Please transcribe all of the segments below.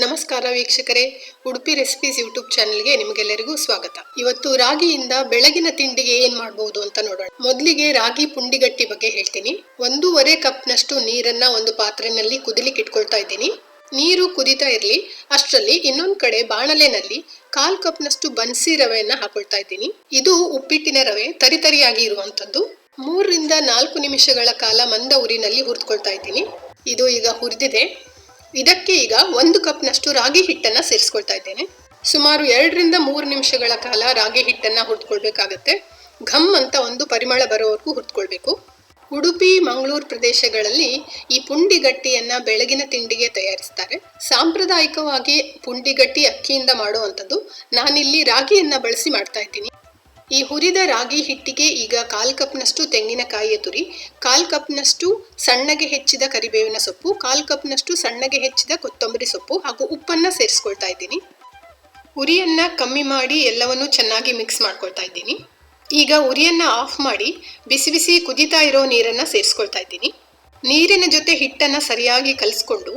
ನಮಸ್ಕಾರ ವೀಕ್ಷಕರೇ, Udupi recipes YouTube ಚಾನೆಲ್ಗೆ ನಿಮಗೆಲ್ಲರಿಗೂ ಸ್ವಾಗತ. ಇವತ್ತು ರಾಗಿಯಿಂದ ಬೆಳಗಿನ ತಿಂಡಿಗೆ ಏನ್ ಮಾಡಬಹುದು ಅಂತ ನೋಡೋಣ. ಮೊದಲಿಗೆ ರಾಗಿ ಪುಂಡಿಗಟ್ಟಿ ಬಗ್ಗೆ ಹೇಳ್ತೀನಿ. ಒಂದೂವರೆ ಕಪ್ನಷ್ಟು ನೀರನ್ನ ಒಂದು ಪಾತ್ರೆನಲ್ಲಿ ಕುದಿಲಿಕ್ಕೆ ಇಟ್ಕೊಳ್ತಾ ಇದ್ದೀನಿ. ನೀರು ಕುದಿತಾ ಇರಲಿ, ಅಷ್ಟರಲ್ಲಿ ಇನ್ನೊಂದು ಕಡೆ ಬಾಣಲೆನಲ್ಲಿ ಕಾಲ್ ಕಪ್ನಷ್ಟು ಬನ್ಸಿ ರವೆಯನ್ನ ಹಾಕೊಳ್ತಾ ಇದ್ದೀನಿ. ಇದು ಉಪ್ಪಿಟ್ಟಿನ ರವೆ ತರಿತರಿಯಾಗಿ ಇರುವಂತದ್ದು ಮೂರರಿಂದ ನಾಲ್ಕು ನಿಮಿಷಗಳ ಕಾಲ ಮಂದ ಉರಿನಲ್ಲಿ ಹುರಿದುಕೊಳ್ತಾ ಇದ್ದೀನಿ. ಇದು ಈಗ ಹುರಿದಿದೆ. ಇದಕ್ಕೆ ಈಗ ಒಂದು ಕಪ್ನಷ್ಟು ರಾಗಿ ಹಿಟ್ಟನ್ನ ಸೇರಿಸ್ಕೊಳ್ತಾ ಇದ್ದೇನೆ. ಸುಮಾರು ಎರಡರಿಂದ ಮೂರು ನಿಮಿಷಗಳ ಕಾಲ ರಾಗಿ ಹಿಟ್ಟನ್ನ ಹುರ್ದ್ಕೊಳ್ಬೇಕಾಗತ್ತೆ. ಘಮ್ ಅಂತ ಒಂದು ಪರಿಮಳ ಬರೋವರೆಗೂ ಹುರ್ದ್ಕೊಳ್ಬೇಕು. ಉಡುಪಿ, ಮಂಗಳೂರು ಪ್ರದೇಶಗಳಲ್ಲಿ ಈ ಪುಂಡಿಗಟ್ಟಿಯನ್ನ ಬೆಳಗಿನ ತಿಂಡಿಗೆ ತಯಾರಿಸ್ತಾರೆ. ಸಾಂಪ್ರದಾಯಿಕವಾಗಿ ಪುಂಡಿಗಟ್ಟಿ ಅಕ್ಕಿಯಿಂದ ಮಾಡುವಂಥದ್ದು ನಾನಿಲ್ಲಿ ರಾಗಿಯನ್ನ ಬಳಸಿ ಮಾಡ್ತಾ ಇದ್ದೀನಿ. ಈ ಹುರಿದ ರಾಗಿ ಹಿಟ್ಟಿಗೆ ಈಗ ಕಾಲ್ ಕಪ್ನಷ್ಟು ತೆಂಗಿನಕಾಯಿಯ ತುರಿ, ಕಾಲ್ ಕಪ್ನಷ್ಟು ಸಣ್ಣಗೆ ಹೆಚ್ಚಿದ ಕರಿಬೇವಿನ ಸೊಪ್ಪು, ಕಾಲ್ ಕಪ್ನಷ್ಟು ಸಣ್ಣಗೆ ಹೆಚ್ಚಿದ ಕೊತ್ತಂಬರಿ ಸೊಪ್ಪು ಹಾಗೂ ಉಪ್ಪನ್ನ ಸೇರಿಸ್ಕೊಳ್ತಾ ಇದ್ದೀನಿ. ಉರಿಯನ್ನ ಕಮ್ಮಿ ಮಾಡಿ ಎಲ್ಲವನ್ನು ಚೆನ್ನಾಗಿ ಮಿಕ್ಸ್ ಮಾಡ್ಕೊಳ್ತಾ ಇದ್ದೀನಿ. ಈಗ ಉರಿಯನ್ನ ಆಫ್ ಮಾಡಿ ಬಿಸಿ ಬಿಸಿ ಕುದೀತಾ ಇರೋ ನೀರನ್ನ ಸೇರಿಸ್ಕೊಳ್ತಾ ಇದ್ದೀನಿ. ನೀರಿನ ಜೊತೆ ಹಿಟ್ಟನ್ನ ಸರಿಯಾಗಿ ಕಲಿಸ್ಕೊಂಡು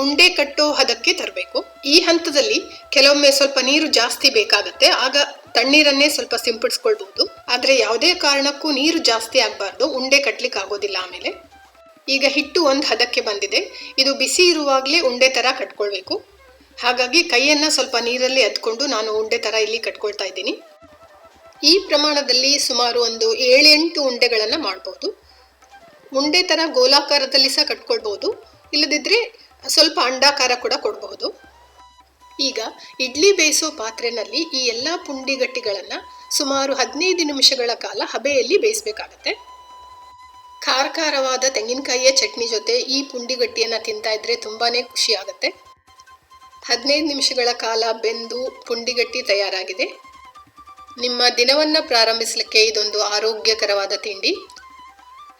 ಉಂಡೆ ಕಟ್ಟೋ ಹದಕ್ಕೆ ತರಬೇಕು. ಈ ಹಂತದಲ್ಲಿ ಕೆಲವೊಮ್ಮೆ ಸ್ವಲ್ಪ ನೀರು ಜಾಸ್ತಿ ಬೇಕಾಗತ್ತೆ. ಆಗ ತಣ್ಣೀರನ್ನೇ ಸ್ವಲ್ಪ ಸಿಂಪಡಿಸ್ಕೊಳ್ಬಹುದು. ಆದರೆ ಯಾವುದೇ ಕಾರಣಕ್ಕೂ ನೀರು ಜಾಸ್ತಿ ಆಗಬಾರ್ದು. ಉಂಡೆ ಕಟ್ಲಿಕ್ಕೆ ಆಗೋದಿಲ್ಲ ಆಮೇಲೆ. ಈಗ ಹಿಟ್ಟು ಒಂದು ಹದಕ್ಕೆ ಬಂದಿದೆ. ಇದು ಬಿಸಿ ಇರುವಾಗಲೇ ಉಂಡೆ ತರ ಕಟ್ಕೊಳ್ಬೇಕು. ಹಾಗಾಗಿ ಕೈಯನ್ನ ಸ್ವಲ್ಪ ನೀರಲ್ಲಿ ಅದ್ಕೊಂಡು ನಾನು ಉಂಡೆ ತರ ಇಲ್ಲಿ ಕಟ್ಕೊಳ್ತಾ ಇದ್ದೀನಿ. ಈ ಪ್ರಮಾಣದಲ್ಲಿ ಸುಮಾರು ಒಂದು ಏಳೆಂಟು ಉಂಡೆಗಳನ್ನು ಮಾಡ್ಬೋದು. ಉಂಡೆ ತರ ಗೋಲಾಕಾರದಲ್ಲಿ ಸಹ ಕಟ್ಕೊಳ್ಬಹುದು ಇಲ್ಲದಿದ್ರೆ ಸ್ವಲ್ಪ ಅಂಡಾಕಾರ ಕೂಡ ಕೊಡಬಹುದು. ಈಗ ಇಡ್ಲಿ ಬೇಯಿಸೋ ಪಾತ್ರೆನಲ್ಲಿ ಈ ಎಲ್ಲ ಪುಂಡಿಗಟ್ಟಿಗಳನ್ನು ಸುಮಾರು ಹದಿನೈದು ನಿಮಿಷಗಳ ಕಾಲ ಹಬೆಯಲ್ಲಿ ಬೇಯಿಸಬೇಕಾಗತ್ತೆ. ಖಾರ ಖಾರವಾದ ತೆಂಗಿನಕಾಯಿಯ ಚಟ್ನಿ ಜೊತೆ ಈ ಪುಂಡಿಗಟ್ಟಿಯನ್ನು ತಿಂತಾ ಇದ್ರೆ ತುಂಬಾನೇ ಖುಷಿ ಆಗುತ್ತೆ ಹದಿನೈದು ನಿಮಿಷಗಳ ಕಾಲ ಬೆಂದು ಪುಂಡಿಗಟ್ಟಿ ತಯಾರಾಗಿದೆ. ನಿಮ್ಮ ದಿನವನ್ನು ಪ್ರಾರಂಭಿಸಲಿಕ್ಕೆ ಇದೊಂದು ಆರೋಗ್ಯಕರವಾದ ತಿಂಡಿ.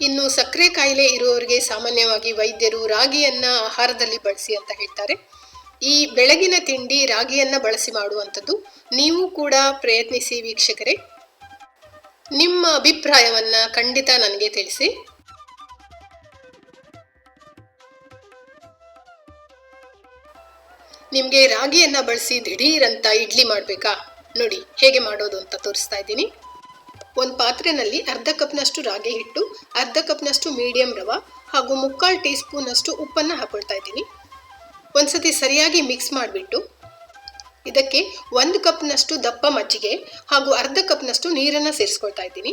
ಇನ್ನು ಸಕ್ಕರೆ ಕಾಯಿಲೆ ಇರುವವರಿಗೆ ಸಾಮಾನ್ಯವಾಗಿ ವೈದ್ಯರು ರಾಗಿಯನ್ನ ಆಹಾರದಲ್ಲಿ ಬಳಸಿ ಅಂತ ಹೇಳ್ತಾರೆ. ಈ ಬೆಳಗಿನ ತಿಂಡಿ ರಾಗಿಯನ್ನ ಬಳಸಿ ಮಾಡುವಂಥದ್ದು. ನೀವು ಕೂಡ ಪ್ರಯತ್ನಿಸಿ ವೀಕ್ಷಕರೇ. ನಿಮ್ಮ ಅಭಿಪ್ರಾಯವನ್ನು ಖಂಡಿತ ನನಗೆ ತಿಳಿಸಿ. ನಿಮಗೆ ರಾಗಿಯನ್ನ ಬಳಸಿ ದಿಢೀರಂತ ಇಡ್ಲಿ ಮಾಡಬೇಕಾ? ನೋಡಿ, ಹೇಗೆ ಮಾಡೋದು ಅಂತ ತೋರಿಸ್ತಾ ಇದ್ದೀನಿ. ಒಂದು ಪಾತ್ರೆಯಲ್ಲಿ ಅರ್ಧ ಕಪ್ನಷ್ಟು ರಾಗಿ ಹಿಟ್ಟು, ಅರ್ಧ ಕಪ್ನಷ್ಟು ಮೀಡಿಯಂ ರವ ಹಾಗೂ ಮುಕ್ಕಾಲು ಟೀ ಸ್ಪೂನಷ್ಟು ಉಪ್ಪನ್ನು ಹಾಕೊಳ್ತಾ ಇದ್ದೀನಿ. ಒಂದ್ಸತಿ ಸರಿಯಾಗಿ ಮಿಕ್ಸ್ ಮಾಡಿಬಿಟ್ಟು ಇದಕ್ಕೆ ಒಂದು ಕಪ್ನಷ್ಟು ದಪ್ಪ ಮಜ್ಜಿಗೆ ಹಾಗೂ ಅರ್ಧ ಕಪ್ನಷ್ಟು ನೀರನ್ನು ಸೇರಿಸ್ಕೊಳ್ತಾ ಇದ್ದೀನಿ.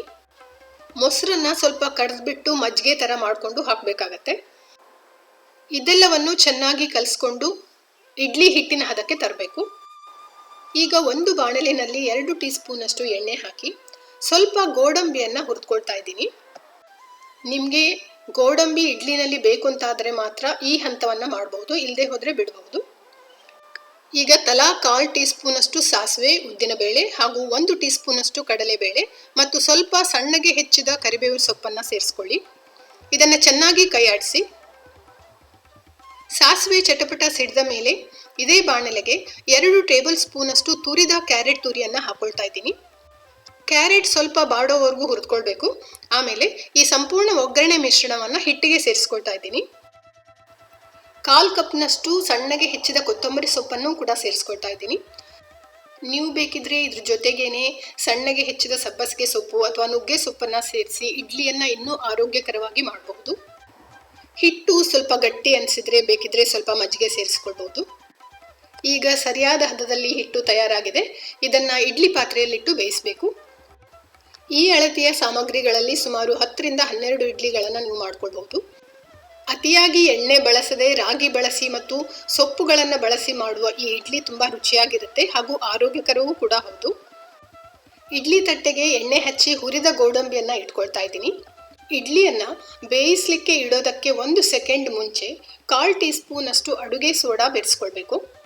ಮೊಸರನ್ನ ಸ್ವಲ್ಪ ಕಡ್ದುಬಿಟ್ಟು ಮಜ್ಜಿಗೆ ಥರ ಮಾಡಿಕೊಂಡು ಹಾಕಬೇಕಾಗತ್ತೆ. ಇದೆಲ್ಲವನ್ನು ಚೆನ್ನಾಗಿ ಕಲಿಸ್ಕೊಂಡು ಇಡ್ಲಿ ಹಿಟ್ಟಿನ ಹದಕ್ಕೆ ತರಬೇಕು. ಈಗ ಒಂದು ಬಾಣಲಿನಲ್ಲಿ ಎರಡು ಟೀ ಸ್ಪೂನಷ್ಟು ಎಣ್ಣೆ ಹಾಕಿ ಸ್ವಲ್ಪ ಗೋಡಂಬಿಯನ್ನು ಹುರಿದುಕೊಳ್ತಾ ಇದ್ದೀನಿ. ನಿಮಗೆ ಗೋಡಂಬಿ ಇಡ್ಲಿನಲ್ಲಿ ಬೇಕು ಅಂತಾದರೆ ಮಾತ್ರ ಈ ಹಂತವನ್ನು ಮಾಡಬಹುದು ಇಲ್ಲದೆ ಹೋದರೆ ಬಿಡಬಹುದು ಈಗ ತಲಾ ಕಾಲು ಟೀ ಸ್ಪೂನಷ್ಟು ಸಾಸಿವೆ ಉದ್ದಿನಬೇಳೆ ಹಾಗೂ ಒಂದು ಟೀ ಸ್ಪೂನಷ್ಟು ಕಡಲೆಬೇಳೆ ಮತ್ತು ಸ್ವಲ್ಪ ಸಣ್ಣಗೆ ಹೆಚ್ಚಿದ ಕರಿಬೇವು ಸೊಪ್ಪನ್ನು ಸೇರಿಸ್ಕೊಳ್ಳಿ. ಇದನ್ನು ಚೆನ್ನಾಗಿ ಕೈಯಾಡಿಸಿ. ಸಾಸಿವೆ ಚಟಪಟ ಸಿಡಿದ ಮೇಲೆ ಇದೇ ಬಾಣಲೆಗೆ ಎರಡು ಟೇಬಲ್ ಸ್ಪೂನಷ್ಟು ತುರಿದ ಕ್ಯಾರೆಟ್ ತುರಿಯನ್ನು ಹಾಕೊಳ್ತಾ ಇದ್ದೀನಿ. ಕ್ಯಾರೆಟ್ ಸ್ವಲ್ಪ ಬಾಡೋವರೆಗೂ ಹುರಿದ್ಕೊಳ್ಬೇಕು. ಆಮೇಲೆ ಈ ಸಂಪೂರ್ಣ ಒಗ್ಗರಣೆ ಮಿಶ್ರಣವನ್ನು ಹಿಟ್ಟಿಗೆ ಸೇರಿಸ್ಕೊಳ್ತಾ ಇದ್ದೀನಿ. ಕಾಲ್ ಕಪ್ನಷ್ಟು ಸಣ್ಣಗೆ ಹೆಚ್ಚಿದ ಕೊತ್ತಂಬರಿ ಸೊಪ್ಪನ್ನು ಕೂಡ ಸೇರಿಸ್ಕೊಳ್ತಾ ಇದ್ದೀನಿ. ನೀವು ಬೇಕಿದ್ರೆ ಇದ್ರ ಜೊತೆಗೇನೆ ಸಣ್ಣಗೆ ಹೆಚ್ಚಿದ ಸಬ್ಬಸಿಗೆ ಸೊಪ್ಪು ಅಥವಾ ನುಗ್ಗೆ ಸೊಪ್ಪನ್ನು ಸೇರಿಸಿ ಇಡ್ಲಿಯನ್ನು ಇನ್ನೂ ಆರೋಗ್ಯಕರವಾಗಿ ಮಾಡಬಹುದು. ಹಿಟ್ಟು ಸ್ವಲ್ಪ ಗಟ್ಟಿ ಅನಿಸಿದ್ರೆ ಬೇಕಿದ್ರೆ ಸ್ವಲ್ಪ ಮಜ್ಜಿಗೆ ಸೇರಿಸ್ಕೊಳ್ಬಹುದು. ಈಗ ಸರಿಯಾದ ಹದದಲ್ಲಿ ಹಿಟ್ಟು ತಯಾರಾಗಿದೆ. ಇದನ್ನು ಇಡ್ಲಿ ಪಾತ್ರೆಯಲ್ಲಿಟ್ಟು ಬೇಯಿಸಬೇಕು. ಈ ಅಳತೆಯ ಸಾಮಗ್ರಿಗಳಲ್ಲಿ ಸುಮಾರು ಹತ್ತರಿಂದ ಹನ್ನೆರಡು ಇಡ್ಲಿಗಳನ್ನು ನೀವು ಮಾಡ್ಕೊಳ್ಬಹುದು. ಅತಿಯಾಗಿ ಎಣ್ಣೆ ಬಳಸದೆ ರಾಗಿ ಬಳಸಿ ಮತ್ತು ಸೊಪ್ಪುಗಳನ್ನು ಬಳಸಿ ಮಾಡುವ ಈ ಇಡ್ಲಿ ತುಂಬ ರುಚಿಯಾಗಿರುತ್ತೆ ಹಾಗೂ ಆರೋಗ್ಯಕರವೂ ಕೂಡ ಹೌದು. ಇಡ್ಲಿ ತಟ್ಟೆಗೆ ಎಣ್ಣೆ ಹಚ್ಚಿ ಹುರಿದ ಗೋಡಂಬಿಯನ್ನು ಇಟ್ಕೊಳ್ತಾ ಇದ್ದೀನಿ. ಇಡ್ಲಿಯನ್ನು ಬೇಯಿಸಲಿಕ್ಕೆ ಇಡೋದಕ್ಕೆ ಒಂದು ಸೆಕೆಂಡ್ ಮುಂಚೆ ಕಾಲ್ ಟೀ ಸ್ಪೂನಷ್ಟು ಅಡುಗೆ ಸೋಡಾ ಬೆರೆಸ್ಕೊಳ್ಬೇಕು.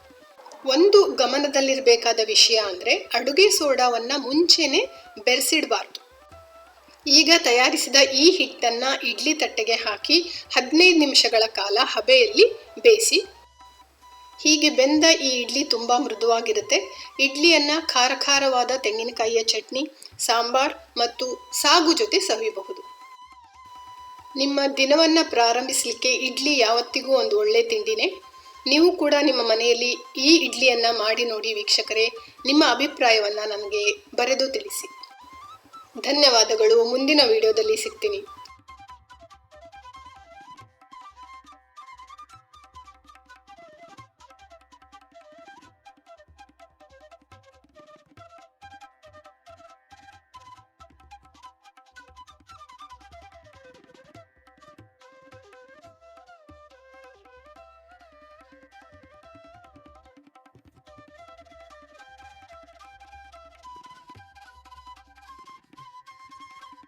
ಒಂದು ಗಮನದಲ್ಲಿರಬೇಕಾದ ವಿಷಯ ಅಂದರೆ ಅಡುಗೆ ಸೋಡಾವನ್ನು ಮುಂಚೆನೆ ಬೆರೆಸಿಡಬಾರ್ದು. ಈಗ ತಯಾರಿಸಿದ ಈ ಹಿಟ್ಟನ್ನು ಇಡ್ಲಿ ತಟ್ಟೆಗೆ ಹಾಕಿ ಹದಿನೈದು ನಿಮಿಷಗಳ ಕಾಲ ಹಬೆಯಲ್ಲಿ ಬೇಯಿಸಿ. ಹೀಗೆ ಬೆಂದ ಈ ಇಡ್ಲಿ ತುಂಬ ಮೃದುವಾಗಿರುತ್ತೆ. ಇಡ್ಲಿಯನ್ನು ಖಾರ ಖಾರವಾದ ತೆಂಗಿನಕಾಯಿಯ ಚಟ್ನಿ, ಸಾಂಬಾರ್ ಮತ್ತು ಸಾಗು ಜೊತೆ ಸವಿಯಬಹುದು. ನಿಮ್ಮ ದಿನವನ್ನು ಪ್ರಾರಂಭಿಸಲಿಕ್ಕೆ ಇಡ್ಲಿ ಯಾವತ್ತಿಗೂ ಒಂದು ಒಳ್ಳೆ ತಿಂಡಿನೇ. ನೀವು ಕೂಡ ನಿಮ್ಮ ಮನೆಯಲ್ಲಿ ಈ ಇಡ್ಲಿಯನ್ನ ಮಾಡಿ ನೋಡಿ ವೀಕ್ಷಕರೇ, ನಿಮ್ಮ ಅಭಿಪ್ರಾಯವನ್ನ ನನಗೆ ಬರೆದು ತಿಳಿಸಿ. ಧನ್ಯವಾದಗಳು, ಮುಂದಿನ ವಿಡಿಯೋದಲ್ಲಿ ಸಿಗ್ತೀನಿ.